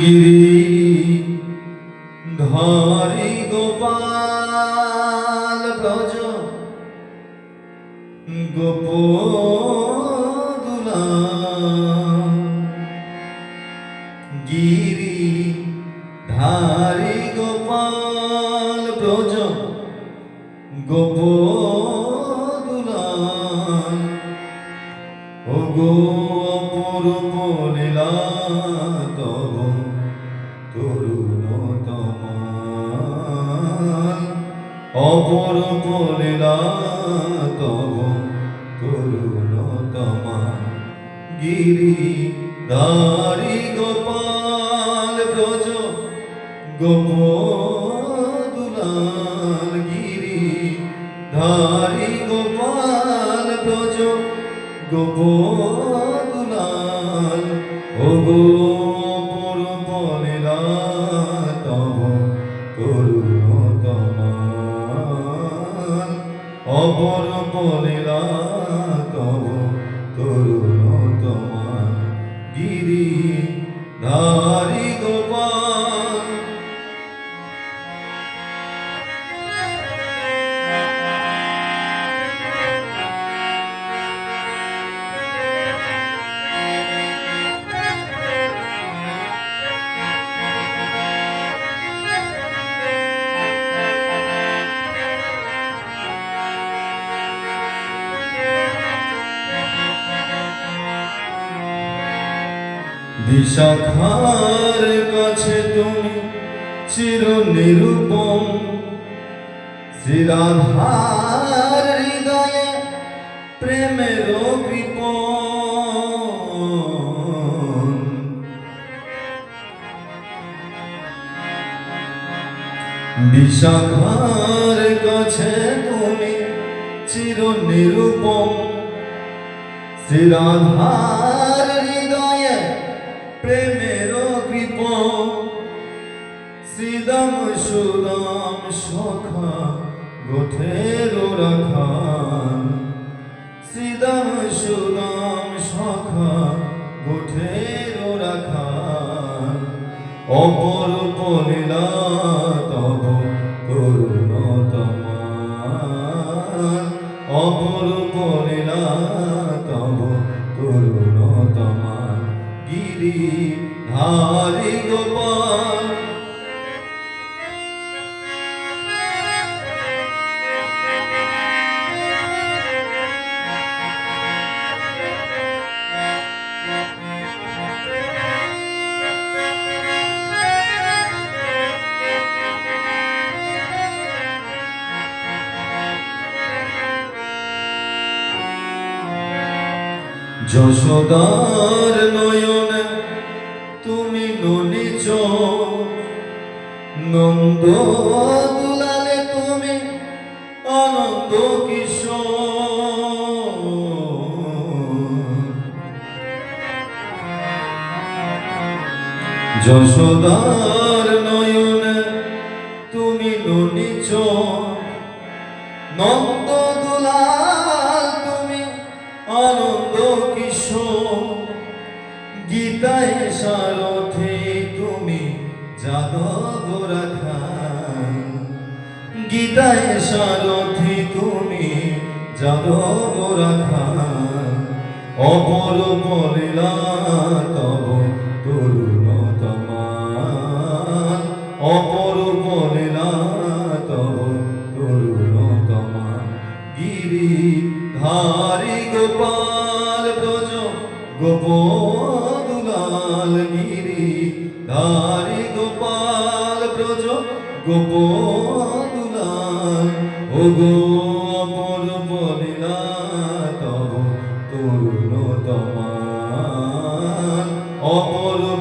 গিরি ধরি গোপাল ব্রজ। গোপদুলা গিরি ধারি গোপাল ব্রজ। গোপদুলা ও গো অপরূপ লীলা তব তরুণ তমাল অপরূপ লীলা তব তরুণ গিরি দারি গোপাল ব্রজ, গোপদুলাল। গিরি ধারি গোপাল গোপদুলাল ও গো অপরূপ লীলা তব অপরূপ লীলা বিশাখার কাছে তুমি চির নিরূপম। শ্রীরাধার হৃদয়ে প্রেমের কৃপণ। বিশাখার কাছে তুমি চির নিরূপম। শ্রীরাধার গোঠের রাখান শ্রীদম সুদম সখা গোঠের রাখান অপর লীলা তব করুণ তমাল অপর লীলা তব করুণ তমাল গিরি ধারি গোপাল যশোদার নয়নে তুমি ননিচ নন্দ দুলালে তুমি আনন্দ কিশোর। যশোদার নয়নে তুমি ননিচ নন্দ গীতায় সারথে তুমি যাদব রাখাল গীতায় সারথি তুমি যাদব রাখাল অপর পলিলা তব তরুণ তমাল অপর পলিলা তব তরুণ তমাল গিরি ধারি গোপাল ব্রজ গোপদুলাল গিরি নারী গোপাল ব্রজ গোপদুলাল ও গো অপরূপ লীলা তব তরুণ তোমার অপরূপ